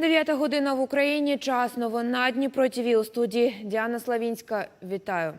Дев'ята година в Україні. Час новин на Дніпро у студії Діана Славінська. Вітаю.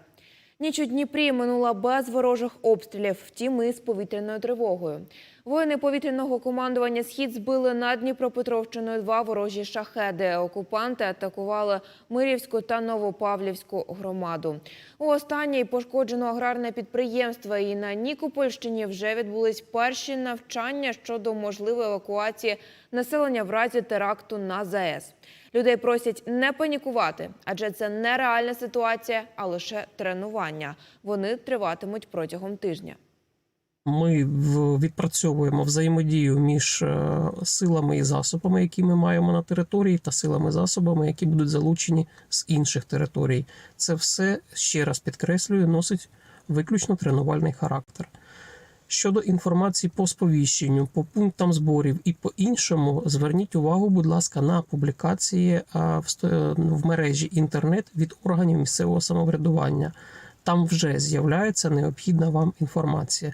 Ніч у Дніпрі минула без ворожих обстрілів, втім і з повітряною тривогою. Воїни повітряного командування «Схід» збили над Дніпропетровщиною два ворожі шахеди. Окупанти атакували Мирівську та Новопавлівську громаду. У останній пошкоджено аграрне підприємство. І на Нікопольщині вже відбулись перші навчання щодо можливої евакуації населення в разі теракту на ЗАЕС. Людей просять не панікувати, адже це не реальна ситуація, а лише тренування. Вони триватимуть протягом тижня. Ми відпрацьовуємо взаємодію між е, силами і засобами, які ми маємо на території, та силами і засобами, які будуть залучені з інших територій. Це все ще раз підкреслюю, носить виключно тренувальний характер. Щодо інформації по сповіщенню, по пунктам зборів і по іншому, зверніть увагу, будь ласка, на публікації в сто- в мережі інтернет від органів місцевого самоврядування. Там вже з'являється необхідна вам інформація.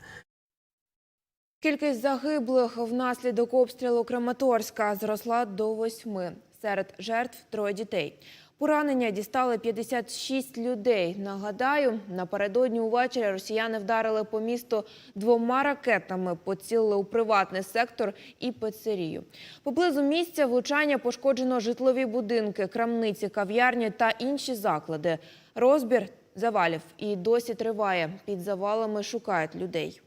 Кількість загиблих внаслідок обстрілу Краматорська зросла до восьми. Серед жертв троє дітей. Поранення дістали 56 людей. Нагадаю, напередодні увечері росіяни вдарили по місту двома ракетами, поцілили у приватний сектор і пиццерію. Поблизу місця влучання пошкоджено житлові будинки, крамниці, кав'ярні та інші заклади. Розбір завалів і досі триває. Під завалами шукають людей.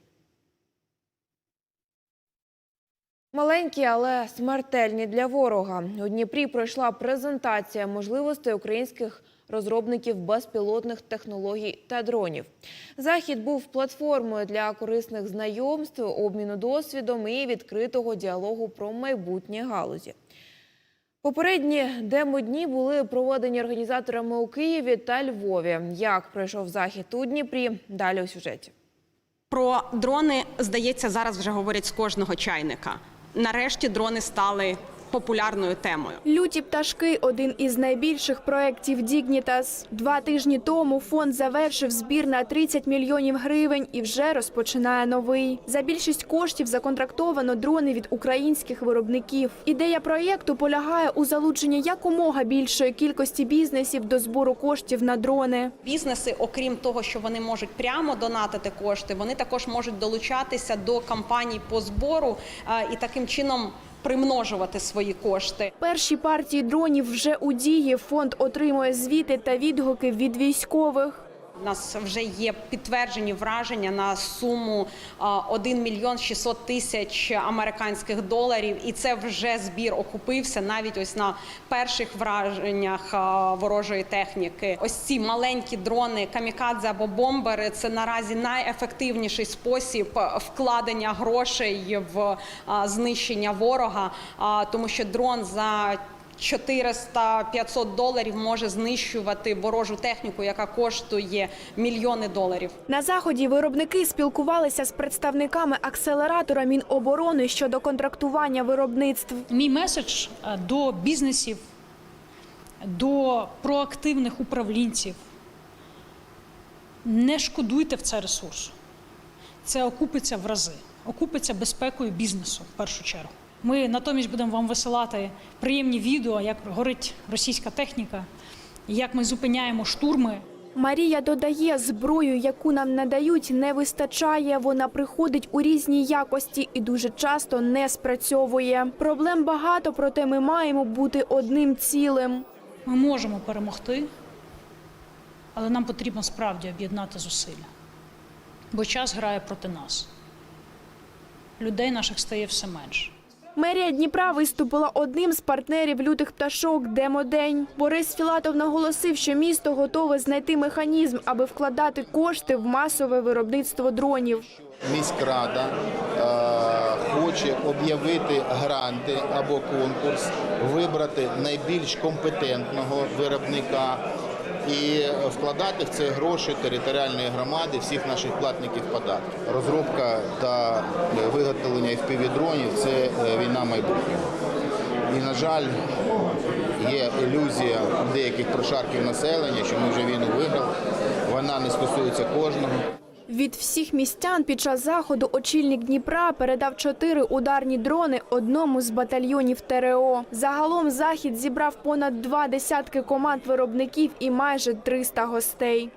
Маленькі, але смертельні для ворога. У Дніпрі пройшла презентація можливостей українських розробників безпілотних технологій та дронів. Захід був платформою для корисних знайомств, обміну досвідом і відкритого діалогу про майбутнє галузі. Попередні демо-дні були проведені організаторами у Києві та Львові. Як пройшов захід у Дніпрі? Далі у сюжеті. Про дрони, здається, зараз вже говорять з кожного чайника. Нарешті дрони стали популярною темою. Люті пташки один із найбільших проєктів Дігнітас. Два тижні тому фонд завершив збір на 30 мільйонів гривень і вже розпочинає новий. За більшість коштів законтрактовано дрони від українських виробників. Ідея проєкту полягає у залученні якомога більшої кількості бізнесів до збору коштів на дрони. Бізнеси, окрім того, що вони можуть прямо донатити кошти, вони також можуть долучатися до кампаній по збору і таким чином примножувати свої кошти. Перші партії дронів вже у дії. Фонд отримує звіти та відгуки від військових. У нас вже є підтверджені враження на суму а, 1 мільйон 600 тисяч американських доларів, і це вже збір окупився навіть ось на перших враженнях ворожої техніки. Ось ці маленькі дрони камікадзе або бомбери це наразі найефективніший спосіб вкладення грошей в знищення ворога, тому що дрон за 400-500 доларів може знищувати ворожу техніку, яка коштує мільйони доларів. На заході виробники спілкувалися з представниками акселератора Міноборони щодо контрактування виробництв. Мій меседж е, до бізнесів, до проактивних управлінців. Не шкодуйте в це ресурс. Це окупиться в рази, окупиться безпекою бізнесу в першу чергу. Ми натомість будемо вам висилати приємні відео, як горить російська техніка, як ми зупиняємо штурми. Марія додає, зброю, яку нам надають, не вистачає. Вона приходить у різній якості і дуже часто не спрацьовує. Проблем багато, проте ми маємо бути одним цілим. Ми можемо перемогти, але нам потрібно справді об'єднати зусилля. Бо час грає проти нас. Людей наших стає все менше. Мерія Дніпра виступила одним з партнерів лютих пташок Демодень. Борис Філатов наголосив, що місто готове знайти механізм, аби вкладати кошти в масове виробництво дронів. міськрада е, хоче об'явити гранти або конкурс, вибрати найбільш компетентного виробника і вкладати в це гроші територіальної громади всіх наших платників податків. Розробка та е, виготовлення FPV-дронів – це е, війна майбутнього. І, на жаль, є ілюзія деяких прошарків населення, що ми вже війну виграли. Вона не стосується кожного. Від всіх містян під час заходу очільник Дніпра передав чотири ударні дрони одному з батальйонів ТРО. Загалом захід зібрав понад два десятки команд виробників і майже 300 гостей.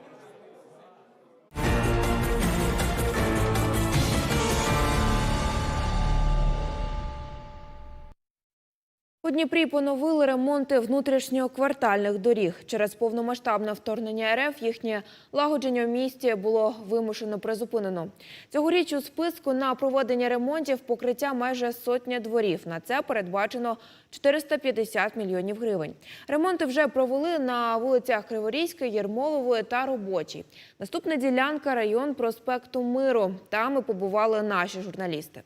У Дніпрі поновили ремонти внутрішньоквартальних доріг. Через повномасштабне вторгнення РФ їхнє лагодження в місті було вимушено призупинено. Цьогоріч у списку на проведення ремонтів покриття майже сотня дворів. На це передбачено 450 мільйонів гривень. Ремонти вже провели на вулицях Криворізької, Єрмолової та Робочій. Наступна ділянка – район проспекту Миру. Там і побували наші журналісти.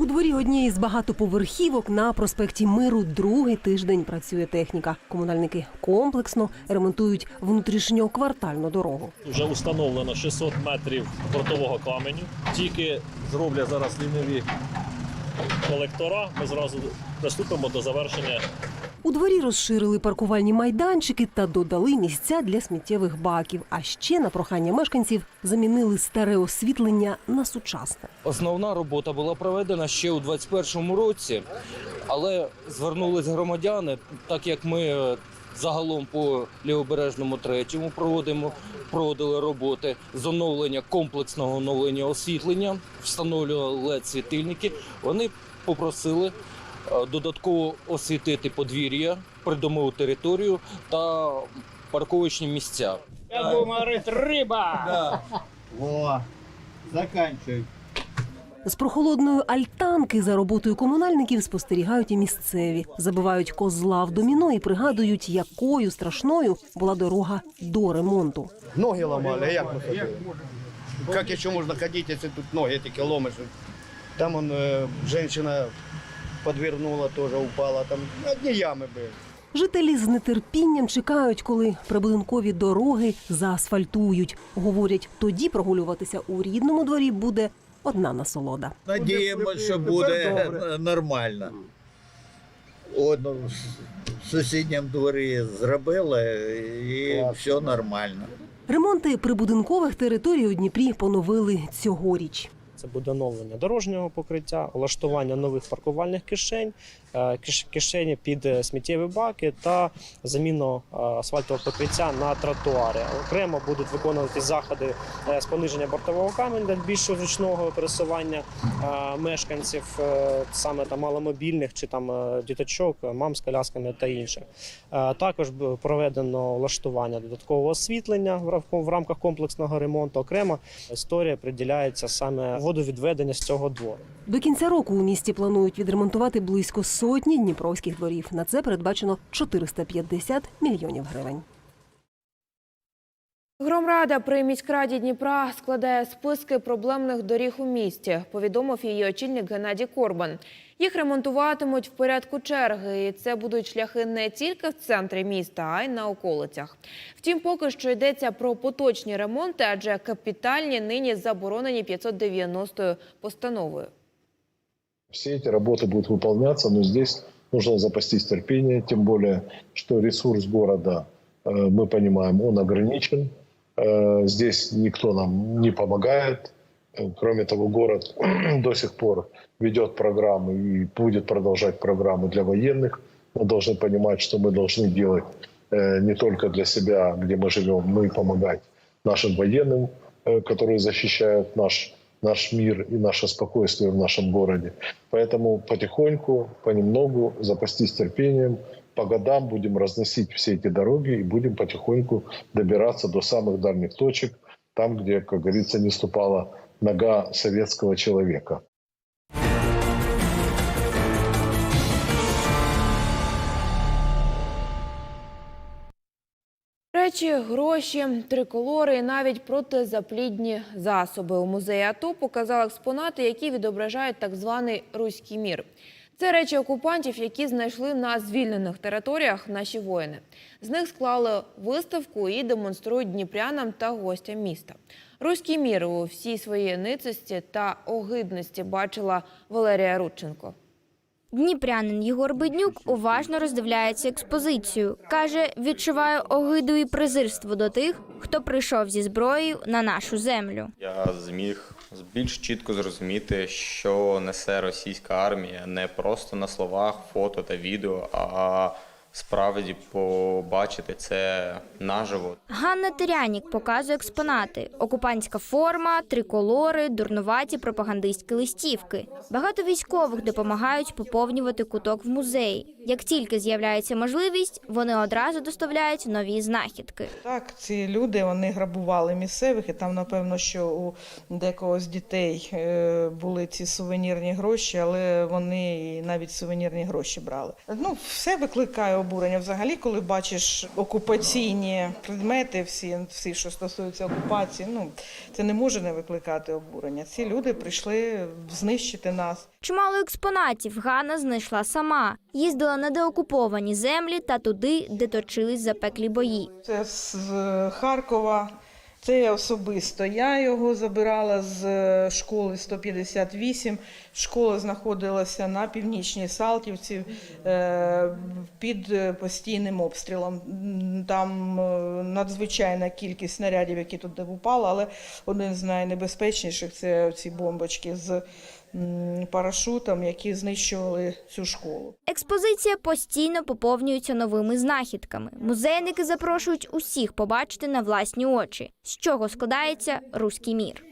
У дворі однієї з багатоповерхівок на проспекті Миру другий тиждень працює техніка. Комунальники комплексно ремонтують внутрішньоквартальну дорогу. Вже установлено 600 метрів бортового каменю. Тільки зроблять зараз ліниві колектора. Ми зразу приступимо до завершення У дворі розширили паркувальні майданчики та додали місця для сміттєвих баків. А ще на прохання мешканців замінили старе освітлення на сучасне. Основна робота була проведена ще у 2021 році, але звернулись громадяни, так як ми е, загалом по лівобережному третьому проводимо, проводили роботи з оновлення комплексного оновлення освітлення, встановлювали світильники. Вони попросили додатково освітити подвір'я, придомову територію та парковочні місця. Во, заканчивай. З прохолодної альтанки за роботою комунальників спостерігають і місцеві. Забивають козла в доміно і пригадують, якою страшною була дорога до ремонту. Ноги ломали, а як ми ходили? Как еще можно ходить, если тут ноги такие ломишь? Там он, э, женщина подвернула тоже, упала. Там одни ямы были. Жителі з нетерпінням чекають, коли прибудинкові дороги заасфальтують. Говорять, тоді прогулюватися у рідному дворі буде одна насолода. Надіємося, що буде нормально. От, ну, в сусідньому дворі зробили і все нормально. Ремонти прибудинкових територій у Дніпрі поновили цьогоріч. Це буде оновлення дорожнього покриття, влаштування нових паркувальних кишень, е, кишені під е, сміттєві баки та заміну е, асфальтового покриття на тротуари. Окремо будуть виконувати заходи з пониження бортового каменю для більш зручного пересування мешканців, саме там маломобільних чи там діточок, мам з колясками та інших. Також проведено влаштування додаткового освітлення в рамках комплексного ремонту. Окремо історія приділяється саме водовідведення з цього двору. До кінця року у місті планують відремонтувати близько сотні дніпровських дворів. На це передбачено 450 мільйонів гривень. Громрада при міськраді Дніпра складає списки проблемних доріг у місті, повідомив її очільник Геннадій Корбан. Їх ремонтуватимуть в порядку черги, і це будуть шляхи не тільки в центрі міста, а й на околицях. Втім, поки що йдеться про поточні ремонти, адже капітальні нині заборонені 590 постановою. Все эти работы будут выполняться, но здесь нужно запастись терпением, тем более, что ресурс города, э, мы понимаем, он ограничен. Э, Здесь никто нам не помогает. Э, Кроме того, город до сих пор ведет программы и будет продолжать программы для военных. Мы должны понимать, что мы должны делать э, не только для себя, где мы живем, но и помогать нашим военным, э, которые защищают наш наш мир и наше спокойствие в нашем городе. Поэтому потихоньку, понемногу запастись терпением, по годам будем разносить все эти дороги и будем потихоньку добираться до самых дальних точек, там, где, как говорится, не ступала нога советского человека. Речі, гроші, триколори і навіть протизаплідні засоби. У музеї АТО показали експонати, які відображають так званий руський мір. Це речі окупантів, які знайшли на звільнених територіях наші воїни. З них склали виставку і демонструють дніпрянам та гостям міста. Руський мір у всій своїй ницості та огидності бачила Валерія Рудченко. Дніпрянин Єгор Беднюк уважно роздивляється експозицію. Каже, відчуває огиду і презирство до тих, хто прийшов зі зброєю на нашу землю. Я зміг більш чітко зрозуміти, що несе російська армія не просто на словах, фото та відео, а справді побачити це наживо. Ганна Терянік показує експонати: окупантська форма, триколори, дурнуваті пропагандистські листівки. Багато військових допомагають поповнювати куток в музеї. Як тільки з'являється можливість, вони одразу доставляють нові знахідки. Так, ці люди вони грабували місцевих, і там, напевно, що у декого з дітей е, були ці сувенірні гроші, але вони навіть сувенірні гроші брали. Ну, все викликає обурення. Взагалі, коли бачиш окупаційні предмети, всі, всі, що стосуються окупації, ну це не може не викликати обурення. Ці люди прийшли знищити нас. Чимало експонатів Ганна знайшла сама. Їздила на деокуповані землі та туди, де точились запеклі бої. Це з Харкова. Це особисто. Я його забирала з е, школи 158. Школа знаходилася на північній Салтівці е, під е, постійним обстрілом. Там надзвичайна кількість снарядів, які туди впали, але один з найнебезпечніших це ці бомбочки з м, парашутом, які знищували цю школу. Експозиція постійно поповнюється новими знахідками. Музейники запрошують усіх побачити на власні очі, з чого складається руський мір.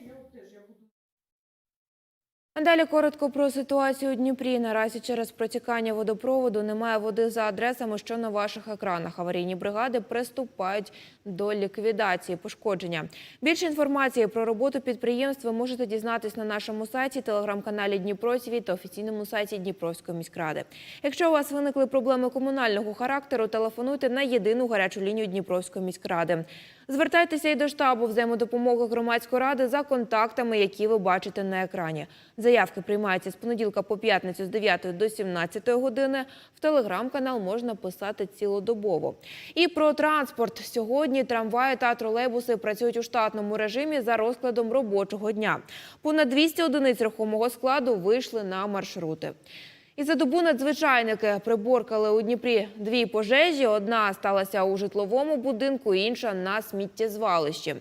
Далі коротко про ситуацію у Дніпрі. Наразі через протікання водопроводу немає води за адресами, що на ваших екранах. Аварійні бригади приступають до ліквідації пошкодження. Більше інформації про роботу підприємств ви можете дізнатись на нашому сайті, телеграм-каналі Дніпро ТВ та офіційному сайті Дніпровської міськради. Якщо у вас виникли проблеми комунального характеру, телефонуйте на єдину гарячу лінію Дніпровської міськради. Звертайтеся і до штабу взаємодопомоги громадської ради за контактами, які ви бачите на екрані. Заявки приймаються з понеділка по п'ятницю з 9 до 17 години. В телеграм-канал можна писати цілодобово. І про транспорт. Сьогодні трамваї та тролейбуси працюють у штатному режимі за розкладом робочого дня. Понад 200 одиниць рухомого складу вийшли на маршрути. І за добу надзвичайники приборкали у Дніпрі дві пожежі. Одна сталася у житловому будинку, інша на сміттєзвалищі.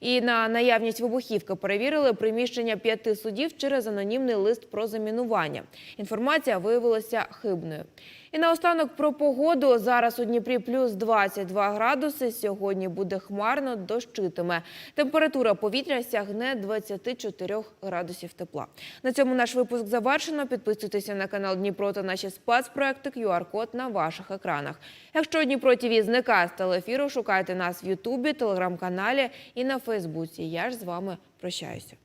І на наявність вибухівки перевірили приміщення п'яти судів через анонімний лист про замінування. Інформація виявилася хибною. І наостанок про погоду. Зараз у Дніпрі плюс 22 градуси. Сьогодні буде хмарно, дощитиме. Температура повітря сягне 24 градусів тепла. На цьому наш випуск завершено. Підписуйтеся на канал Дніпро та наші спецпроекти. QR-код на ваших екранах. Якщо Дніпро ТВ зникає з телефіру, шукайте нас в Ютубі, телеграм-каналі і на Фейсбуці. Я ж з вами прощаюся.